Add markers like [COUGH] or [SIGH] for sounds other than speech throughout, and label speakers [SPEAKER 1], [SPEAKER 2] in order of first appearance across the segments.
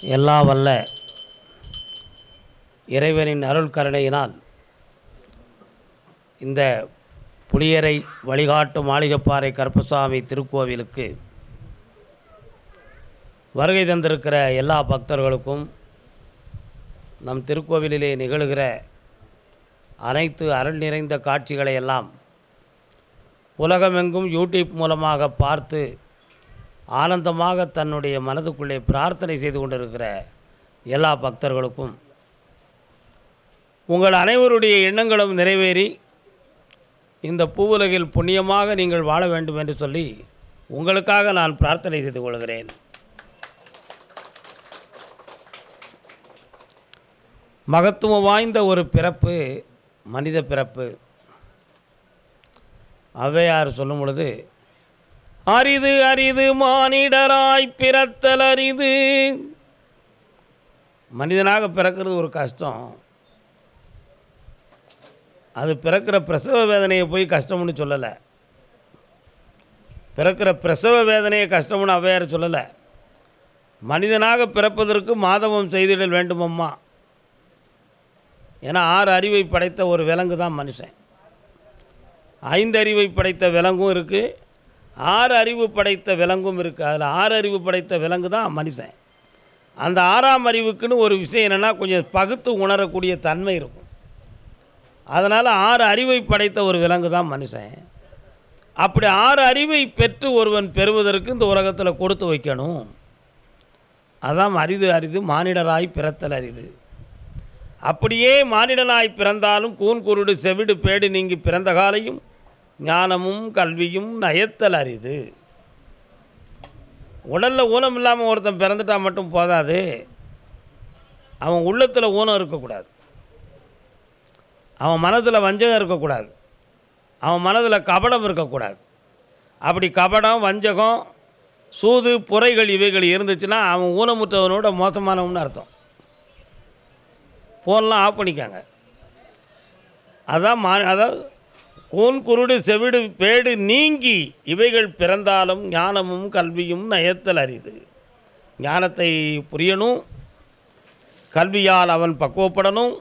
[SPEAKER 1] எல்லா வல்ல இறைவனின் அருள் கருணையினால் இந்த புளியரை வழிகாட்டு மாளிகைப்பாறை கருப்பசாமி திருக்கோவிலுக்கு வருகை தந்திருக்கிற எல்லா பக்தர்களுக்கும் நம் திருக்கோவிலிலே நிகழுகிற அனைத்து அருள் நிறைந்த காட்சிகளை எல்லாம் உலகமெங்கும் யூடியூப் மூலமாக பார்த்து ஆனந்தமாக தன்னுடைய மனதுக்குள்ளே பிரார்த்தனை செய்து கொண்டிருக்கிற எல்லா பக்தர்களுக்கும் உங்கள் அனைவருடைய எண்ணங்களும் நிறைவேறி இந்த பூவுலகில் புண்ணியமாக நீங்கள் வாழ வேண்டும் என்று சொல்லி உங்களுக்காக நான் பிரார்த்தனை செய்து கொள்கிறேன். மகத்துவம் வாய்ந்த ஒரு பிறப்பு மனித பிறப்பு. ஔவையார் சொல்லும் பொழுது அரிது அரிது மானிடராய் பிறத்தல் அரிது. மனிதனாக பிறக்கிறது ஒரு கஷ்டம். அது பிறக்கிற பிரசவ வேதனையை போய் கஷ்டம்னு சொல்லலை. பிறக்கிற பிரசவ வேதனையை கஷ்டம்னு ஔவையார் சொல்லலை. மனிதனாக பிறப்பதற்கு மாதவம் செய்திடல் வேண்டுமம்மா. ஏன்னா ஆறு அறிவை படைத்த ஒரு விலங்கு தான் மனுஷன். ஐந்து அறிவை படைத்த விலங்கும் இருக்குது ஆறு அறிவு படைத்த விலங்கும் இருக்குது அதில் ஆறு அறிவு படைத்த விலங்கு தான் மனுஷன் அந்த ஆறாம் அறிவுக்குன்னு ஒரு விஷயம் என்னென்னா கொஞ்சம் பகுத்து உணரக்கூடிய தன்மை இருக்கும். அதனால் ஆறு அறிவை படைத்த ஒரு விலங்கு தான் மனுஷன் அப்படி ஆறு அறிவை பெற்று ஒருவன் பெறுவதற்கு இந்த உலகத்தில் கொடுத்து வைக்கணும். அதான் அரிது அரிது மானிடராய் பிறத்தல் அரிது. அப்படியே மானிடனாய் பிறந்தாலும் கூன் குருடு செவிடு பேடு நீங்கி பிறந்த காலையும் ஞானமும் கல்வியும் நயத்தல் அரிது. உடலில் ஊனம் இல்லாமல் ஒருத்தன் பிறந்துட்டா மட்டும் போதாது. அவன் உள்ளத்தில் ஊனம் இருக்கக்கூடாது. அவன் மனதில் வஞ்சகம் இருக்கக்கூடாது. அவன் மனதில் கபடம் இருக்கக்கூடாது. அப்படி கபடம் வஞ்சகம் சூது புரைகள் இவைகள் இருந்துச்சுன்னா அவன் ஊனமுற்றவனோட மோசமானவன்னு அர்த்தம். ஃபோன்லாம் ஆஃப் பண்ணிக்காங்க. அதான் மா அதாவது கூன் குருடு செவிடு பேடு நீங்கி இவைகள் பிறந்தாலும் ஞானமும் கல்வியும் நயத்தல் அரிது. ஞானத்தை புரியணும். கல்வியால் அவன் பக்குவப்படணும்.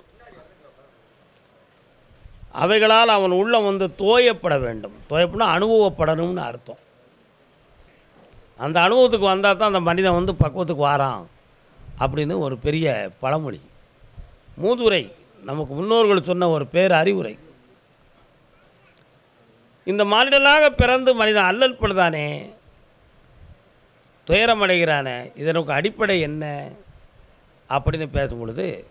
[SPEAKER 1] அவைகளால் அவன் உள்ளம் வந்து தோயப்பட வேண்டும். தோயப்படணும் அனுபவப்படணும்னு அர்த்தம். அந்த அனுபவத்துக்கு வந்தால் தான் அந்த மனிதன் வந்து பக்குவத்துக்கு வாரான் அப்படின்னு ஒரு பெரிய பழமொழி. மூதுரை நமக்கு முன்னோர்கள் சொன்ன ஒரு பேர் அறிவுரை இந்த மானிடனாக பிறந்து மனிதன் அல்லல் படுதானே? துயரமடைகிறானே? இதனுக்கு அடிப்படை என்ன? அப்படின்னு பேசும் பொழுது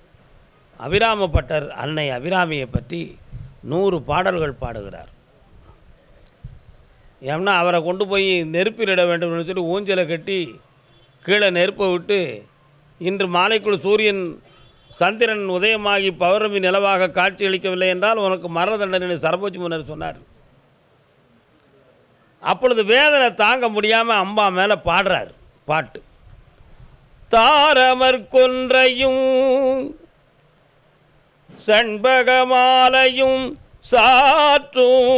[SPEAKER 1] அபிராமப்பட்டர் அன்னை அபிராமியை பற்றி நூறு பாடல்கள் பாடுகிறார். ஏன்னா அவரை கொண்டு போய் நெருப்பிலிட வேண்டும் சொல்லி ஊஞ்சலை கட்டி கீழே நெருப்பை விட்டு இன்று மாலைக்குள் சூரியன் சந்திரன் உதயமாகி பௌர்ணமி நிலவாக காட்சியளிக்கவில்லை என்றால் உனக்கு மரண தண்டனை சரபோஜி முன்னர் சொன்னார். அப்பொழுது வேதனை தாங்க முடியாமல் அம்பா மேலே பாடுறார். பாட்டு. தாரமர் கொன்றையும் சண்பகமாலையும் சாற்றும்.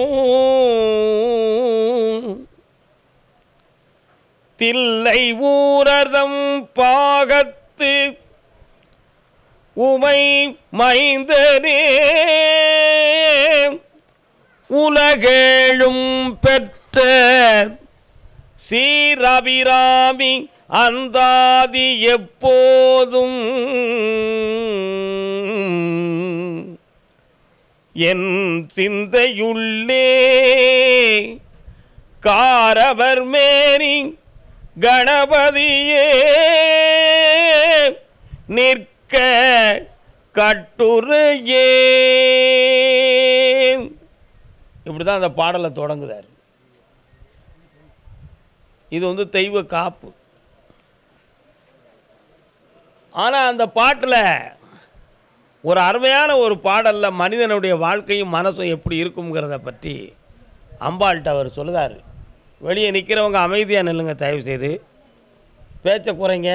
[SPEAKER 1] தில்லை ஊரதம் பாகத்து உமை மைந்தனே. உலகேழும் பெற்ற சீரபிராமி அந்தாதி எப்போதும் என் சிந்தையுள்ளே காரவர் மேரி கணபதியே நிற்க கட்டுரையே. இப்படி தான் அந்த பாடலை தொடங்குதார் இது வந்து தெய்வ காப்பு. ஆனால் அந்த பாட்டில் ஒரு அருமையான ஒரு பாடலில் மனிதனுடைய வாழ்க்கையும் மனசும் எப்படி இருக்குங்கிறத பற்றி அம்பாள்கிட்ட அவர் சொல்லுதார். வெளியே நிற்கிறவங்க அமைதியாக நில்லுங்க தயவு செய்து பேச்சை குறைங்க.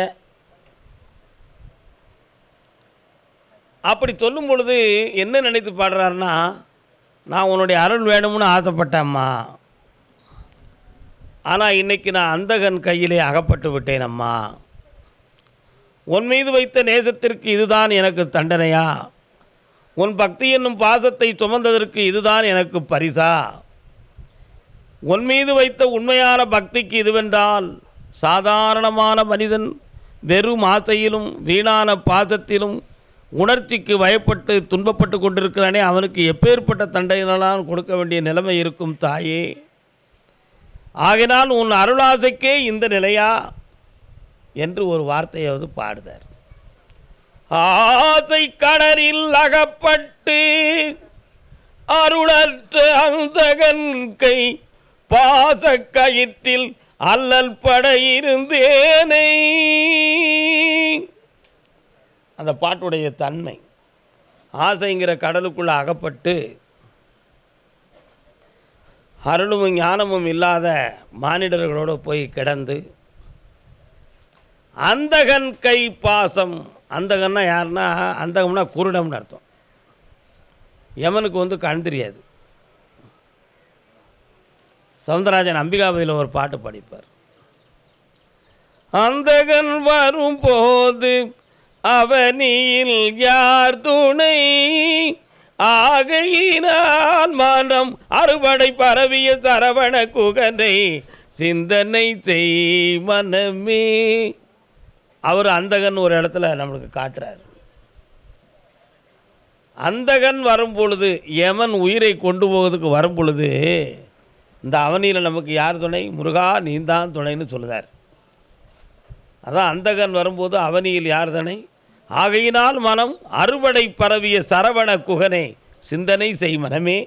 [SPEAKER 1] அப்படி சொல்லும் பொழுது என்ன நினைத்து பாடுறாருன்னா நான் உன்னுடைய அருள் வேணும்னு ஆசைப்பட்டேம்மா. ஆனால் இன்னைக்கு நான் அந்தகன் கையிலே அகப்பட்டு விட்டேன் அம்மா. உன் மீது வைத்த நேசத்திற்கு இதுதான் எனக்கு தண்டனையா? உன் பக்தி என்னும் பாசத்தை சுமந்ததற்கு இதுதான் எனக்கு பரிசா? உன் மீது வைத்த உண்மையான பக்திக்கு இதுவென்றால் சாதாரணமான மனிதன் வெறும் ஆசையிலும் வீணான பாசத்திலும் உணர்ச்சிக்கு வயப்பட்டு துன்பப்பட்டு கொண்டிருக்கிறானே அவனுக்கு எப்பேற்பட்ட தண்டையினால் கொடுக்க வேண்டிய நிலைமை இருக்கும் தாயே. ஆகினால் உன் அருளாசைக்கே இந்த நிலையா? என்று ஒரு வார்த்தையாவது பாடுதார். ஆசை கடலில் அகப்பட்டு அருளற்ற அந்தகன் கை பாச கயிற்றில் அல்லல் பட இருந்தேனை அந்த பாட்டுடைய தன்மை ஆசைங்கிற கடலுக்குள்ளே அகப்பட்டு அருளும் ஞானமும் இல்லாத மானிடர்களோடு போய் கிடந்து அந்தகன் கை பாசம். அந்தகன்னா யாருன்னா அந்தகம்னா குருடம்னு அர்த்தம். யமனுக்கு வந்து கண் தெரியாது. சவுந்தரராஜன் அம்பிகாபதியில் ஒரு பாட்டு படிப்பார். அந்தகன் வரும்போது அவனியில் யார் துணை? ஆகையினால் மானம் அறுபடை பரவிய சரவண குகனை சிந்தனை செய் மனமே. அவர் அந்தகன் ஒரு இடத்துல நம்மளுக்கு காட்டுறார். அந்தகன் வரும் பொழுது யமன் உயிரை கொண்டு போவதுக்கு வரும் பொழுது இந்த அவனியில் நமக்கு யார் துணை? முருகா நீந்தான் துணைன்னு சொல்லுதார். அதான் அந்தகன் வரும்போது அவனியில் யார் துணை? ஆகையினால் மனம் அறுவடை பரவிய சரவண குகனே சிந்தனை செய் மனமே.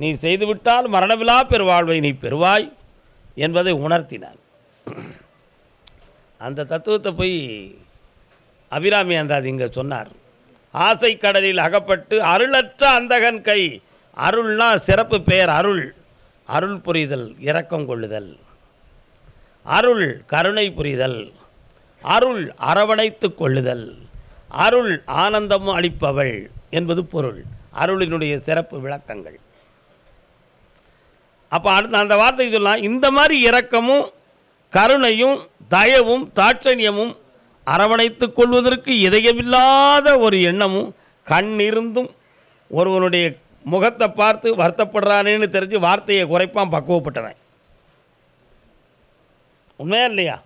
[SPEAKER 1] நீ செய்துவிட்டால் மரணமில்லா பெருவாழ்வை நீ பெறுவாய் என்பதை உணர்த்தினான். அந்த தத்துவத்தை போய் அபிராமி அந்தாதி இங்கே சொன்னார். ஆசை கடலில் அகப்பட்டு அருளற்ற அந்தகன் கை அருள்னா சிறப்பு பெயர் அருள். அருள் புரிதல் இரக்கம் கொள்ளுதல். அருள் கருணை புரிதல். அருள் அரவணைத்து கொள்ளுதல். அருள் ஆனந்தம் அளிப்பவள் என்பது பொருள். அருளினுடைய சிறப்பு விளக்கங்கள். அப்போ அடுத்த அந்த வார்த்தைக்கு சொல்லலாம் இந்த மாதிரி இரக்கமும் கருணையும் தயவும் தாட்சணியமும் அரவணைத்து கொள்வதற்கு இதயமில்லாத ஒரு எண்ணமும் கண்ணிருந்தும் ஒருவனுடைய முகத்தை பார்த்து வருத்தப்படுறானேன்னு தெரிஞ்சு வார்த்தையை குறைப்பான் பக்குவப்பட்டவன். உண்மையா இல்லையா?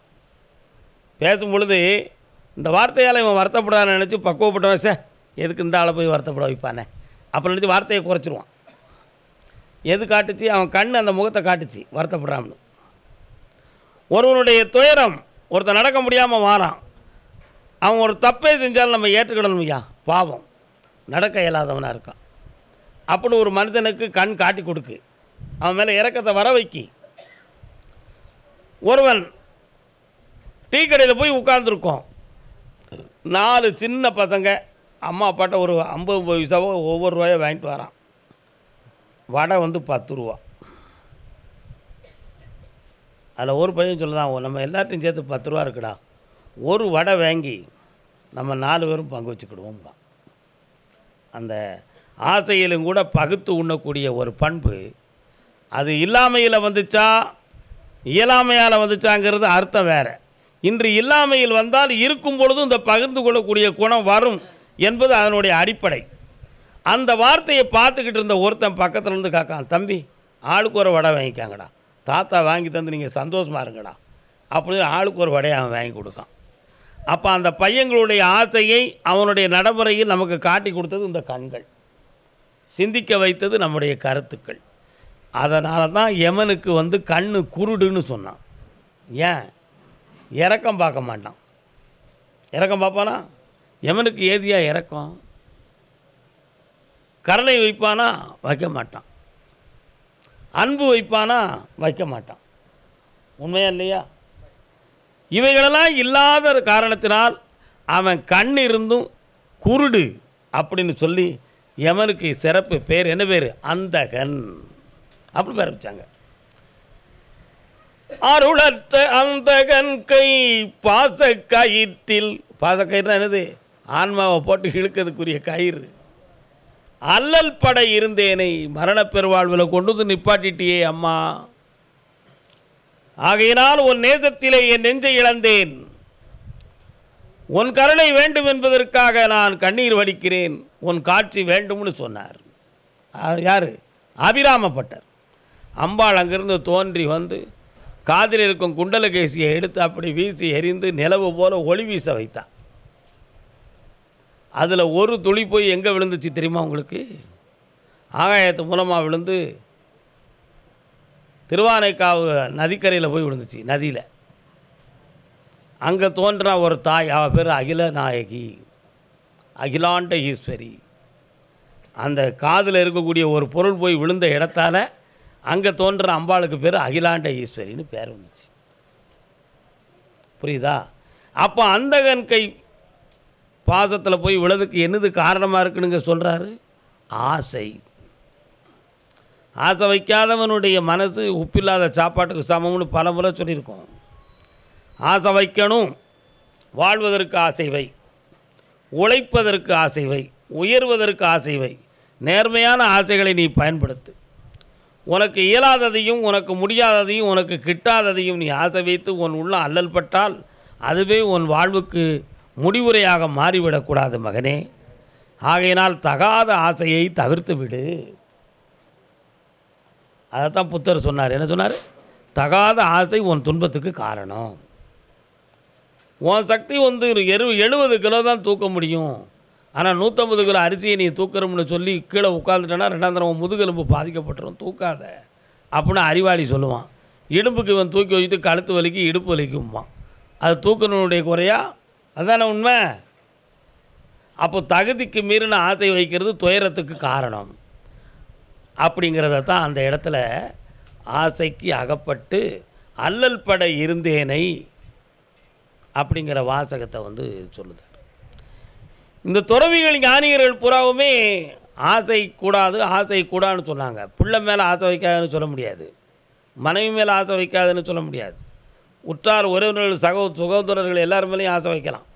[SPEAKER 1] பேசும் பொழுது இந்த வார்த்தையால் இவன் வருத்தப்படான்னு நினச்சி பக்குவப்பட்டவன் சார் எதுக்கு இந்த ஆளை போய் வருத்தப்பட வைப்பானே? அப்போ நினச்சி வார்த்தையை குறைச்சிருவான். எது காட்டுச்சு? அவன் கண் அந்த முகத்தை காட்டுச்சு வருத்தப்படுறான்னு ஒருவனுடைய துயரம் ஒருத்தன் நடக்க முடியாமல் வாரான். அவன் ஒரு தப்பே செஞ்சாலும் நம்ம ஏற்றுக்கிடணும் ஐயா பாவம். நடக்க இயலாதவனாக இருக்கான். அப்படின்னு ஒரு மனிதனுக்கு கண் காட்டி கொடுக்கு. அவன் மேலே இறக்கத்தை வர வைக்கி. ஒருவன் டீ கடையில் போய் உட்காந்துருக்கோம் நாலு சின்ன பசங்க அம்மா அப்பாட்ட ஒரு ஐம்பது பைசாவோ ஒவ்வொரு ரூபாயோ வாங்கிட்டு வரான். வடை வந்து பத்து ரூபா. அதில் ஒரு பையன் சொல்லுதான் நம்ம எல்லாத்தையும் சேர்த்து பத்து ரூபா இருக்குடா. ஒரு வடை வாங்கி நம்ம நாலு பேரும் பங்கு வச்சுக்கிடுவோம் அந்த ஆசையிலும் கூட பகுத்து உண்ணக்கூடிய ஒரு பண்பு அது இல்லாமையில் வந்துச்சா இயலாமையால் வந்துச்சாங்கிறது அர்த்தம் வேறு. இன்று இல்லாமையில் வந்தால் இருக்கும் பொழுதும் இந்த பகிர்ந்து கொள்ளக்கூடிய குணம் வரும் என்பது அதனுடைய அடிப்படை. அந்த வார்த்தையை பார்த்துக்கிட்டு இருந்த ஒருத்தன் பக்கத்தில் இருந்து காக்கான் தம்பி ஆளுக்கு ஒரு வடை வாங்கிக்காங்கடா. தாத்தா வாங்கி தந்து நீங்கள் சந்தோஷமாக இருங்கடா. அப்படின்னு ஆளுக்கு ஒரு வடையை அவன் வாங்கி கொடுக்கான். அப்போ அந்த பையங்களுடைய ஆசையை அவனுடைய நடைமுறையில் நமக்கு காட்டி கொடுத்தது இந்த கண்கள். சிந்திக்க வைத்தது நம்முடைய கருத்துக்கள். அதனால தான் யமனுக்கு வந்து கண்ணு குருடுன்னு சொன்னான். ஏன்? இறக்கம் பார்க்க மாட்டான். இறக்கம் பார்ப்பானா? எவனுக்கு ஏதியாக இறக்கம்? கருணை வைப்பானா? வைக்க மாட்டான். அன்பு வைப்பானா? வைக்க மாட்டான். உண்மையா இல்லையா? இவைகளெல்லாம் இல்லாத காரணத்தினால் அவன் கண் இருந்தும் குருடு அப்படின்னு சொல்லி எவனுக்கு சிறப்பு பேர்? என்ன பேர்? அந்தகன். அப்படி பேர் வச்சாங்க. அருளற்ற அந்தகன் கை பாச கயிற்றில் பாச கயிறுனா என்னது? ஆன்மாவை போட்டு இழுக்கிறதுக்குரிய கயிறு. அல்லல் படை இருந்தேனை மரணப் பெருவாழ்வில் கொண்டு வந்து நிப்பாட்டிட்டியே அம்மா. ஆகையினால் உன் நேசத்திலே என் நெஞ்சை இழந்தேன். உன் கருணை வேண்டும் என்பதற்காக நான் கண்ணீர் வடிக்கிறேன். உன் காட்சி வேண்டும்னு சொன்னார். யார்? அபிராமப்பட்டர். அம்பாள் அங்கிருந்து தோன்றி வந்து காதில் இருக்கும் குண்டலகேசியை எடுத்து அப்படி வீசி எறிந்து நிலவு போல ஒளி வீச வைத்தான். அதில் ஒரு துளி போய் எங்கே விழுந்துச்சு தெரியுமா உங்களுக்கு? ஆகாயத்து மூலமாக விழுந்து திருவானைக்காவு நதிக்கரையில் போய் விழுந்துச்சு நதியில். அங்கே தோன்றா ஒரு தாய் அவள் பேர் அகில நாயகி அகிலாண்ட ஈஸ்வரி. அந்த காதில் இருக்கக்கூடிய ஒரு பொருள் போய் விழுந்த இடத்தால் அங்கே தோன்ற அம்பாளுக்கு பேர் அகிலாண்ட ஈஸ்வரின்னு பேர் வந்துச்சு. புரியுதா? அப்போ அந்தகன் கை பாசத்தில் போய் விழதுக்கு என்னது காரணமாக இருக்குனுங்க சொல்கிறாரு ஆசை. ஆசை வைக்காதவனுடைய மனசு உப்பில்லாத சாப்பாட்டுக்கு சமம்னு பல முறை சொல்லியிருக்கோம். ஆசை வைக்கணும். வாழ்வதற்கு ஆசை வை. உழைப்பதற்கு ஆசை வை. உயர்வதற்கு ஆசை வை. நேர்மையான ஆசைகளை நீ பயன்படுத்து. உனக்கு இயலாததையும் உனக்கு முடியாததையும் உனக்கு கிட்டாததையும் நீ ஆசை வைத்து உன் உள்ள அல்லல் பட்டால் அதுவே உன் வாழ்வுக்கு முடிவுரையாக மாறிவிடக்கூடாது மகனே. ஆகையினால் தகாத ஆசையை தவிர்த்து விடு. அதைத்தான் புத்தர் சொன்னார். என்ன சொன்னார்? தகாத ஆசை உன் துன்பத்துக்கு காரணம். உன் சக்தி வந்து எரு எழுபது கிலோ தான் தூக்க முடியும். ஆனால் நூற்றம்பது கிலோ அரிசியை நீ தூக்குறோம்னு சொல்லி கீழே உட்காந்துட்டேன்னா ரெண்டாம் தரம் முதுகெலும்பு பாதிக்கப்பட்டுரும். தூக்காத. அப்படின்னு அறிவாளி சொல்லுவான். இடுப்புக்கு இவன் தூக்கி வச்சுட்டு கழுத்து வலிக்கு இடுப்பு வலிக்கும்பான். அது தூக்கணுடைய குறையா? அதுதானே உண்மை? அப்போ தகுதிக்கு மீறின ஆசை வைக்கிறது துயரத்துக்கு காரணம். அப்படிங்கிறத தான் அந்த இடத்துல ஆசைக்கு அகப்பட்டு அல்லல் பட இருந்தேனை அப்படிங்கிற வாசகத்தை வந்து சொல்லுது. இந்த துறவிகள் ஞானிகர்கள் புறாவுமே ஆசை கூடாது ஆசை கூடான்னு சொன்னாங்க. பிள்ளை மேலே ஆசை வைக்காதுன்னு சொல்ல முடியாது. மனைவி மேலே ஆசை வைக்காதுன்னு சொல்ல முடியாது. உற்றார் உறவினர்கள் சகோ சகோதரர்கள் எல்லார் மேலேயும் ஆசை வைக்கலாம்.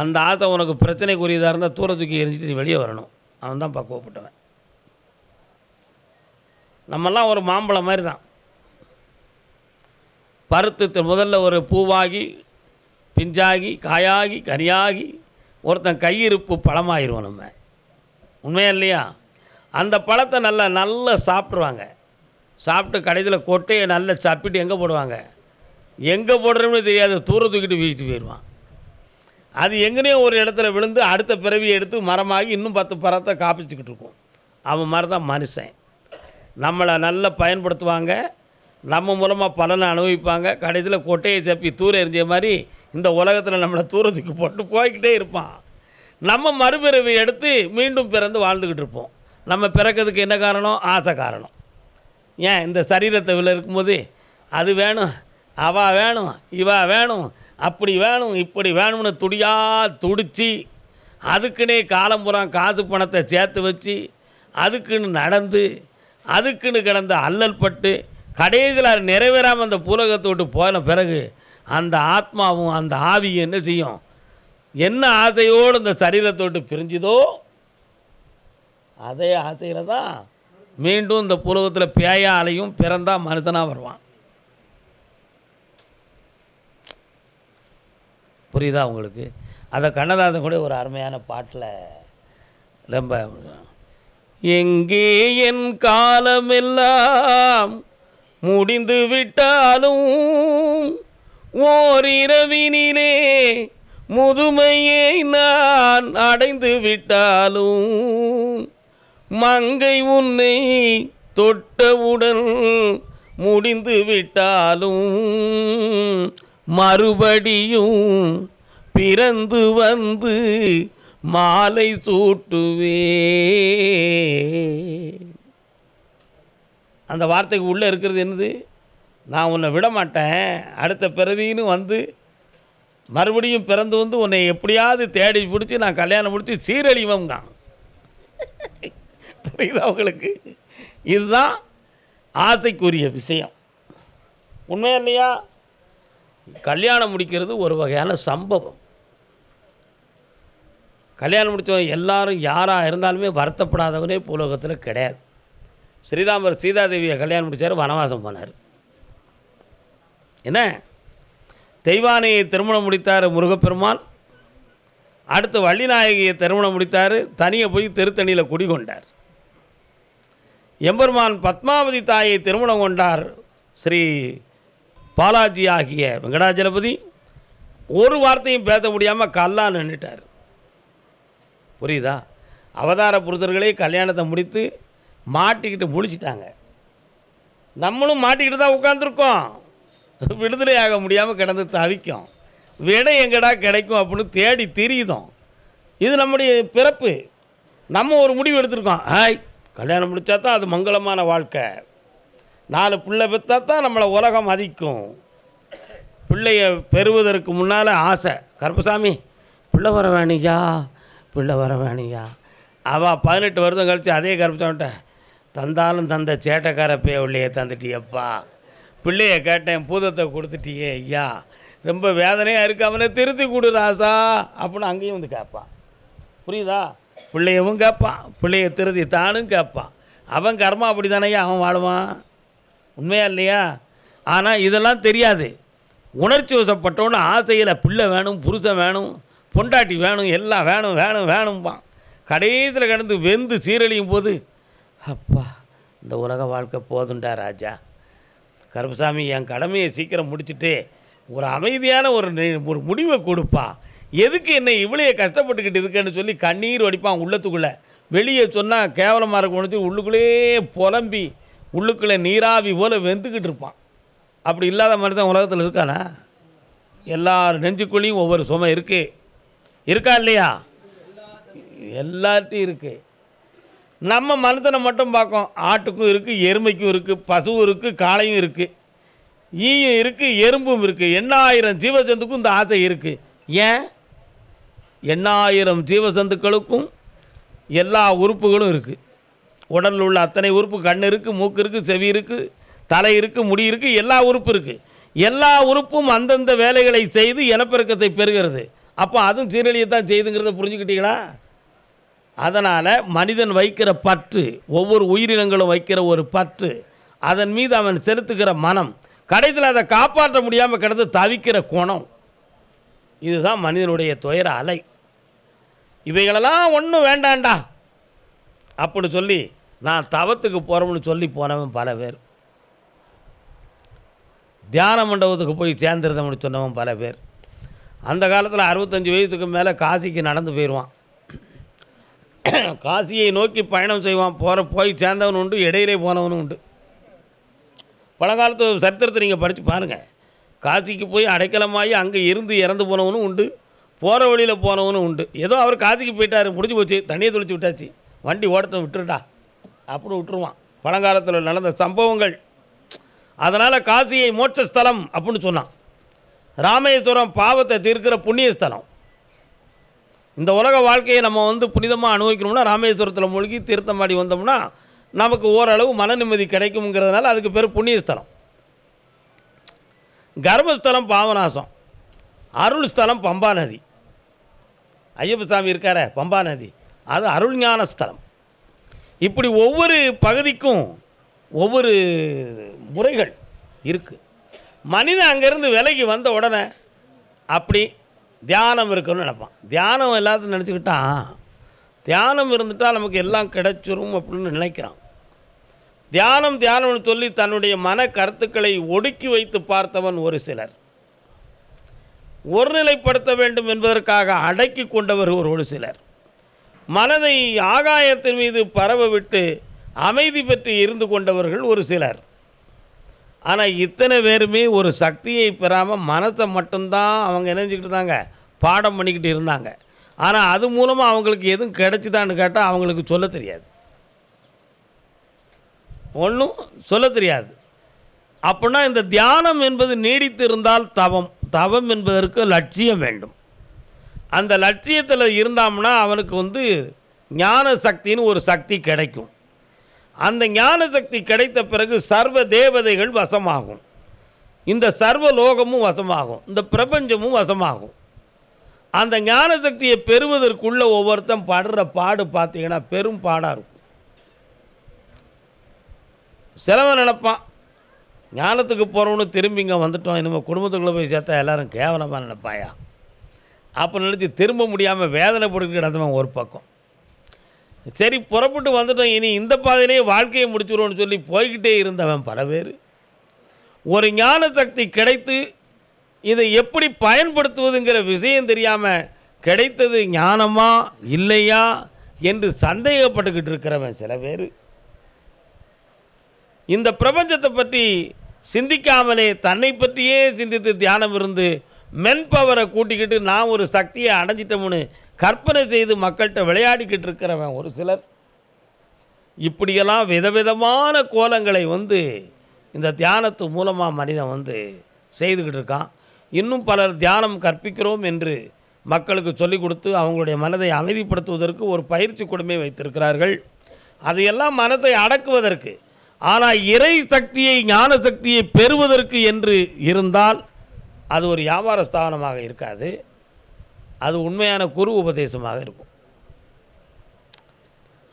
[SPEAKER 1] அந்த ஆசை உனக்கு பிரச்சனைக்குரியதாக இருந்தால் தூர தூக்கி எரிஞ்சிட்டு நீ வெளியே வரணும். அவன் தான் பக்குவப்பட்டவன். நம்மெல்லாம் ஒரு மாம்பழம் மாதிரி தான் பருத்து முதல்ல ஒரு பூவாகி பிஞ்சாகி காயாகி கனியாகி ஒருத்தன் கையிருப்பு பழமாயிருவோம் நம்ம. உண்மையா இல்லையா? அந்த பழத்தை நல்லா நல்லா சாப்பிட்ருவாங்க சாப்பிட்டு கடைசியில் கொட்டையை நல்லா சப்பிட்டு எங்கே போடுவாங்க? எங்கே போடுறோம்னு தெரியாது தூர தூக்கிட்டு வீசிட்டு போயிடுவான். அது எங்கேனே ஒரு இடத்துல விழுந்து அடுத்த பிறவியை எடுத்து மரமாகி இன்னும் பத்து பழத்தை காப்பிச்சுக்கிட்டு இருக்கும். அவன் மாதிரி தான் மனுஷன். நம்மளை நல்லா பயன்படுத்துவாங்க. நம்ம மூலமாக பலனை அனுபவிப்பாங்க. கடைசியில் கொட்டையை சப்பி தூர எறிஞ்ச மாதிரி இந்த உலகத்தில் நம்மளை தூரத்துக்கு போட்டு போய்கிட்டே இருப்பான். நம்ம மறுபிறவி எடுத்து மீண்டும் பிறந்து வாழ்ந்துக்கிட்டு இருப்போம். நம்ம பிறக்கிறதுக்கு என்ன காரணம்? ஆசை காரணம். ஏன்? இந்த சரீரத்தை உள்ள இருக்கும்போது அது வேணும் அவா வேணும் இவா வேணும் அப்படி வேணும் இப்படி வேணும்னு துடியாக துடித்து அதுக்குன்னே காலம்புறம் காசு பணத்தை சேர்த்து வச்சு அதுக்குன்னு நடந்து அதுக்குன்னு கிடந்த அல்லல் பட்டு கடைசியில் அது நிறைவேறாமல் அந்த பூலகத்தை விட்டு போன பிறகு அந்த ஆத்மாவும் அந்த ஆவியும் என்ன செய்யும்? என்ன ஆசையோடு இந்த சரீரத்தை விட்டு பிரிஞ்சுதோ அதே ஆசையில் தான் மீண்டும் இந்த புலகத்தில் பேயாலையும் பிறந்தால் மனுஷனாக வருவான். புரியுதா உங்களுக்கு? அதை கண்ணதாசன் கூட ஒரு அருமையான பாட்டில் ரொம்ப எங்கே என் காலமெல்லாம் முடிந்து விட்டாலும் ஓரிரவினிலே முதுமையை நான் அடைந்து விட்டாலும் மங்கை உன்னை தொட்டவுடன் முடிந்து விட்டாலும் மறுபடியும் பிறந்து வந்து மாலை சூட்டுவே. அந்த வார்த்தைக்கு உள்ளே இருக்கிறது என்னது? நான் உன்னை விட மாட்டேன் அடுத்த பிறவின்னு வந்து மறுபடியும் பிறந்து வந்து உன்னை எப்படியாவது தேடி பிடிச்சி நான் கல்யாணம் முடித்து சீரழிவம் தான் புரியுதா உங்களுக்கு? இதுதான் ஆசைக்குரிய விஷயம். உண்மையா இல்லையா? கல்யாணம் முடிக்கிறது ஒரு வகையான சம்பவம். கல்யாணம் முடித்தவங்க எல்லாரும் யாராக இருந்தாலுமே வருத்தப்படாதவனே பூலோகத்தில் கிடையாது. ஸ்ரீராமர் சீதாதேவியை கல்யாணம் முடித்தார் வனவாசம் போனார். என்ன? தெய்வானையை திருமணம் முடித்தார் முருகப்பெருமான். அடுத்து வள்ளிநாயகியை திருமணம் முடித்தார் தனியை போய் திருத்தணியில் குடிகொண்டார் எம்பெருமான் பத்மாவதி தாயை திருமணம் கொண்டார் ஸ்ரீ பாலாஜி ஆகிய வெங்கடாஜலபதி. ஒரு வார்த்தையும் பேச முடியாமல் கல்லா நின்றுட்டார் புரியுதா? அவதார புருஷர்களே கல்யாணத்தை முடித்து மாட்டிக்கிட்டு முழிச்சிட்டாங்க நம்மளும் மாட்டிக்கிட்டு தான் உட்காந்துருக்கோம் விடுதலை ஆக முடியாமல் கிடந்து தவிக்கும். விடை எங்கடா கிடைக்கும் அப்படின்னு தேடி திரியுதோம். இது நம்முடைய பிறப்பு. நம்ம ஒரு முடிவு எடுத்திருக்கோம். ஹாய் கல்யாணம் முடித்தா தான் அது மங்களமான வாழ்க்கை. நாலு பிள்ளை பெற்றா தான் நம்மளை உலகம் மதிக்கும். பிள்ளைய பெறுவதற்கு முன்னால் ஆசை. கருப்பசாமி பிள்ளை வர வேணியா பிள்ளை வர வேணியா அவள் பதினெட்டு வருஷம் கழித்து அதே கருப்பசாமிட்ட தந்தாலும் தந்த சேட்டைக்கார பேவள்ளையே தந்துட்டியப்பா. பிள்ளைய கேட்டேன் பூதத்தை கொடுத்துட்டியே ஐயா. ரொம்ப வேதனையாக இருக்கு அவனை திருத்தி கொடு ராசா அப்படின்னு அங்கேயும் வந்து கேட்பான். புரியுதா? பிள்ளையவும் கேட்பான் பிள்ளைய திருத்தி தானும் கேட்பான். அவன் கர்மா அப்படி தானேயா அவன் வாழுவான்? உண்மையா இல்லையா? ஆனால் இதெல்லாம் தெரியாது. உணர்ச்சி வசப்பட்டவொன்னு ஆசையில் பிள்ளை வேணும் புருஷன் வேணும் பொண்டாட்டி வேணும் எல்லாம் வேணும் வேணும் வேணும்பான். கடைசியில் கிடந்து வெந்து சீரழியும் போது அப்பா இந்த உலக வாழ்க்கை போதுண்டா ராஜா. கருப்பசாமி என் கடமையை சீக்கிரம் முடிச்சுட்டு ஒரு அமைதியான ஒரு ஒரு முடிவை கொடுப்பா. எதுக்கு என்னை இவ்வளைய கஷ்டப்பட்டுக்கிட்டு இருக்கேன்னு சொல்லி கண்ணீர் வடிப்பான் உள்ளத்துக்குள்ளே. வெளியே சொன்னால் கேவலமாக இருக்கும் உள்ளுக்குள்ளேயே புலம்பி உள்ளுக்குள்ளே நீராவி போல் வெந்துக்கிட்டு இருப்பான். அப்படி இல்லாத மனுஷன் உலகத்தில் இருக்கானா? எல்லார் நெஞ்சுக்குள்ளேயும் ஒவ்வொரு சுமை இருக்குது இருக்கா இல்லையா? எல்லார்ட்டையும் இருக்குது நம்ம மனுஷனை மட்டும் பார்க்கோம். ஆட்டுக்கும் இருக்குது எருமைக்கும் இருக்குது பசுவும் இருக்குது காளையும் இருக்குது ஈயும் இருக்குது எறும்பும் இருக்குது எண்ணாயிரம் ஜீவஜந்துக்கும் இந்த ஆசை இருக்குது ஏன்? எண்ணாயிரம் ஜீவசந்துக்களுக்கும் எல்லா உறுப்புகளும் இருக்குது உடலில் உள்ள அத்தனை உறுப்பு கண் இருக்குது மூக்கு இருக்குது செவி இருக்குது தலை இருக்குது முடி இருக்குது எல்லா உறுப்பு இருக்குது எல்லா உறுப்பும் அந்தந்த வேலைகளை செய்து இனப்பெருக்கத்தை பெறுகிறது. அப்போ அதுவும் சீரழியத்தான் செய்துங்கிறத புரிஞ்சுக்கிட்டீங்களா? அதனால் மனிதன் வைக்கிற பற்று ஒவ்வொரு உயிரினங்களும் வைக்கிற ஒரு பற்று அதன் மீது அவன் செலுத்துகிற மனம் கடைசியில் அதை காப்பாற்ற முடியாமல் கிடந்து தவிக்கிற குணம். இதுதான் மனிதனுடைய துயர அலை. இவைகளெல்லாம் ஒன்றும் வேண்டாண்டா. அப்படி சொல்லி நான் தவத்துக்கு போகிறோம்னு சொல்லி போனவன் பல பேர். தியான மண்டபத்துக்கு போய் சேர்ந்துருந்தவன் சொன்னவன் பல பேர். அந்த காலத்தில் அறுபத்தஞ்சு வயசுக்கு மேலே காசிக்கு நடந்து போயிடுவான் [COUGHS] காசியை நோக்கி பயணம் செய்வான். போகிற போய் சேர்ந்தவன் உண்டு இடையிலே போனவனும் உண்டு. பழங்காலத்து சரித்திரத்தை நீங்கள் படித்து பாருங்கள் காசிக்கு போய் அடைக்கலமாகி அங்கே இருந்து இறந்து போனவனும் உண்டு போகிற வழியில் போனவனும் உண்டு. ஏதோ அவர் காசிக்கு போயிட்டார் முடிஞ்சு போச்சு தண்ணியை தொளிச்சு விட்டாச்சு. வண்டி ஓடத்தை விட்டுருட்டா அப்படின்னு விட்டுருவான். பழங்காலத்தில் நடந்த சம்பவங்கள். அதனால் காசியை மோட்சஸ்தலம் அப்படின்னு சொன்னான். ராமேஸ்வரம் பாவத்தை தீர்க்கிற புண்ணிய ஸ்தலம் இந்த உலக வாழ்க்கையை நம்ம வந்து புனிதமாக அனுபவிக்கணும்னா ராமேஸ்வரத்தில் மூழ்கி தீர்த்தமாடி வந்தோம்னா நமக்கு ஓரளவு மன நிம்மதி கிடைக்குங்கிறதுனால அதுக்கு பேர் புண்ணியஸ்தலம். கர்மஸ்தலம் கர்ப்பஸ்தலம் பாவநாசம். அருள் ஸ்தலம் பம்பா நதி. ஐயப்ப சாமி இருக்காரே பம்பா நதி. அது அருள்ஞான ஸ்தலம். இப்படி ஒவ்வொரு பகுதிக்கும் ஒவ்வொரு முறைகள் இருக்குது மனிதன் அங்கேருந்து விலைக்கு வந்த உடனே அப்படி தியானம் இருக்குன்னு நினப்பான். தியானம் எல்லாத்தையும் நினச்சிக்கிட்டான் தியானம் இருந்துட்டால் நமக்கு எல்லாம் கிடைச்சிரும் அப்படின்னு நினைக்கிறான். தியானம் தியானம்னு சொல்லி தன்னுடைய மன கருத்துக்களை ஒடுக்கி வைத்து பார்த்தவன் ஒரு சிலர். ஒருநிலைப்படுத்த வேண்டும் என்பதற்காக அடக்கி கொண்டவர் ஒரு ஒரு சிலர். மனதை ஆகாயத்தின் மீது பரவ விட்டு அமைதி பெற்று இருந்து கொண்டவர்கள் ஒரு சிலர். ஆனால் இத்தனை பேருமே ஒரு சக்தியை பெறாமல் மனசை மட்டும்தான் அவங்க நினைஞ்சிக்கிட்டு இருந்தாங்க. பாடம் பண்ணிக்கிட்டு இருந்தாங்க. ஆனால் அது மூலமாக அவங்களுக்கு எதுவும் கிடைச்சிதான்னு கேட்டால் அவங்களுக்கு சொல்ல தெரியாது. ஒன்றும் சொல்ல தெரியாது. அப்படின்னா இந்த தியானம் என்பது நீடித்து இருந்தால் தவம் தவம் என்பதற்கு லட்சியம் வேண்டும். அந்த லட்சியத்தில் இருந்தாம்னா அவனுக்கு வந்து ஞான சக்தின்னு ஒரு சக்தி கிடைக்கும். அந்த ஞான சக்தி கிடைத்த பிறகு சர்வ தேவதைகள் வசமாகும். இந்த சர்வ லோகமும் வசமாகும். இந்த பிரபஞ்சமும் வசமாகும். அந்த ஞான சக்தியை பெறுவதற்குள்ள ஒவ்வொருத்தன் படுற பாடு பார்த்தீங்கன்னா பெரும் பாடாக இருக்கும். சிலவன் நினைப்பான் ஞானத்துக்கு போகிறவனு திரும்பி இங்கே வந்துட்டோம் இனிமேல் குடும்பத்துக்குள்ளே போய் சேர்த்தா எல்லாரும் கேவலமாக நினைப்பாயா? அப்போ நினச்சி திரும்ப முடியாமல் வேதனைப்பட்டு கிடந்தவன் ஒரு பக்கம். சரி புறப்பட்டு வந்துட்டோம். இனி இந்த பாதையிலேயே வாழ்க்கையை முடிச்சுடுவோன்னு சொல்லி போய்கிட்டே இருந்தவன் பல பேர். ஒரு ஞான சக்தி கிடைத்து இதை எப்படி பயன்படுத்துவதுங்கிற விஷயம் தெரியாமல் கிடைத்தது ஞானமா இல்லையா என்று சந்தேகப்பட்டுக்கிட்டு இருக்கிறவன் சில பேர். இந்த பிரபஞ்சத்தை பற்றி சிந்திக்காமலே தன்னை பற்றியே சிந்தித்து தியானம் இருந்து மென்பவரை கூட்டிக்கிட்டு நான் ஒரு சக்தியை அடைஞ்சிட்டோம்னு கற்பனை செய்து மக்கள்கிட்ட விளையாடிக்கிட்டு இருக்கிறவன் ஒரு சிலர். இப்படியெல்லாம் விதவிதமான கோலங்களை வந்து இந்த தியானத்து மூலமாக மனிதன் வந்து செய்துக்கிட்டு இருக்கான். இன்னும் பலர் தியானம் கற்பிக்கிறோம் என்று மக்களுக்கு சொல்லிக் கொடுத்து அவங்களுடைய மனதை அமைதிப்படுத்துவதற்கு ஒரு பயிற்சி கொடுமை வைத்திருக்கிறார்கள். அதையெல்லாம் மனதை அடக்குவதற்கு ஆனால் இறை சக்தியை ஞான சக்தியை பெறுவதற்கு என்று இருந்தால் அது ஒரு வியாபார ஸ்தானமாக இருக்காது. அது உண்மையான குரு உபதேசமாக இருக்கும்.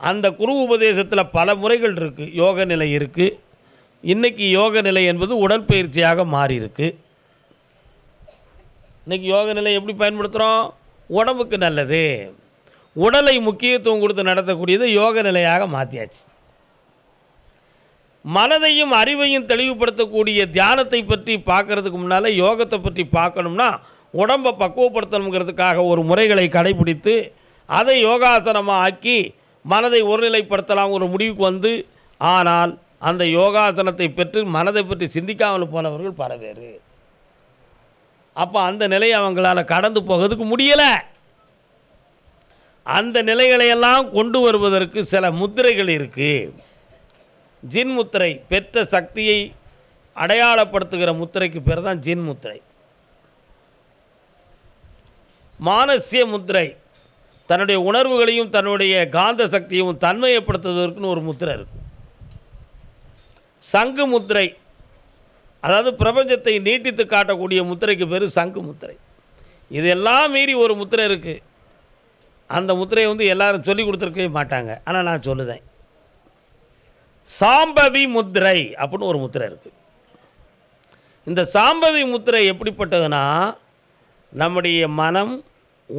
[SPEAKER 1] அந்த குரு உபதேசத்தில் பல முறைகள் இருக்குது யோக நிலை இருக்குது இன்றைக்கி யோக நிலை என்பது உடற்பயிற்சியாக மாறியிருக்கு இன்றைக்கி யோக நிலை எப்படி பயன்படுத்துகிறோம் உடம்புக்கு நல்லது. உடலை முக்கியத்துவம் கொடுத்து நடத்தக்கூடியது யோக நிலையாக மாற்றியாச்சு மனதையும் அறிவையும் தெளிவுபடுத்தக்கூடிய தியானத்தை பற்றி பார்க்கறதுக்கு முன்னால் யோகத்தை பற்றி பார்க்கணும்னா உடம்பை பக்குவப்படுத்தணுங்கிறதுக்காக ஒரு முறைகளை கடைபிடித்து அதை யோகாசனமாக ஆக்கி மனதை ஒருநிலைப்படுத்தலாம் ஒரு முடிவுக்கு வந்து ஆனால் அந்த யோகாசனத்தை பெற்று மனதை பற்றி சிந்திக்காமல் போனவர்கள் பல பேர். அப்போ அந்த நிலையை அவங்களால கடந்து போகிறதுக்கு முடியலை. அந்த நிலைகளையெல்லாம் கொண்டு வருவதற்கு சில முத்திரைகள் இருக்குது ஜின் முத்திரை பெற்ற சக்தியை அடையாளப்படுத்துகிற முத்திரைக்கு பேர் தான் ஜின் முத்திரை. மானசிய முத்திரை. தன்னுடைய உணர்வுகளையும் தன்னுடைய காந்த சக்தியையும் தன்மையப்படுத்துவதற்குன்னு ஒரு முத்திரை இருக்கும் சங்கு முத்திரை. அதாவது பிரபஞ்சத்தை நீட்டித்து காட்டக்கூடிய முத்திரைக்கு பேர் சங்கு முத்திரை. இதெல்லாம் மீறி ஒரு முத்திரை இருக்குது அந்த முத்திரையை வந்து எல்லாரும் சொல்லி கொடுத்துருக்கவே மாட்டாங்க. ஆனால் நான் சொல்லுதேன். சாம்பவி முத்திரை அப்படின்னு ஒரு முத்திரை இருக்குது இந்த சாம்பவி முத்திரை எப்படிப்பட்டதுன்னா நம்முடைய மனம்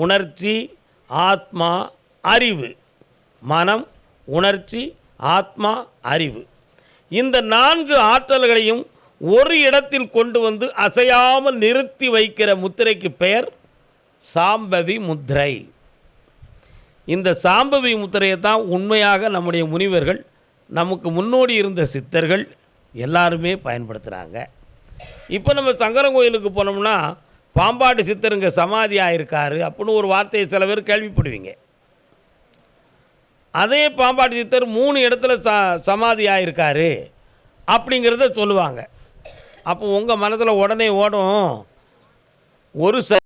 [SPEAKER 1] உணர்ச்சி ஆத்மா அறிவு. மனம் உணர்ச்சி ஆத்மா அறிவு. இந்த நான்கு ஆற்றல்களையும் ஒரு இடத்தில் கொண்டு வந்து அசையாமல் நிறுத்தி வைக்கிற முத்திரைக்கு பெயர் சாம்பவி முத்திரை. இந்த சாம்பவி முத்திரையை தான் உண்மையாக நம்முடைய முனிவர்கள் நமக்கு முன்னோடி இருந்த சித்தர்கள் எல்லாருமே பயன்படுத்துகிறாங்க இப்போ நம்ம சங்கரன் கோயிலுக்கு போனோம்னா பாம்பாட்டு சித்தருங்க சமாதி ஆயிருக்காரு அப்படின்னு ஒரு வார்த்தையை சில பேர் கேள்விப்படுவீங்க. அதே பாம்பாட்டு சித்தர் மூணு இடத்துல ச சமாதி ஆயிருக்காரு அப்படிங்கிறத சொல்லுவாங்க. அப்போ உங்கள் மனதில் உடனே ஓடும் ஒரு ச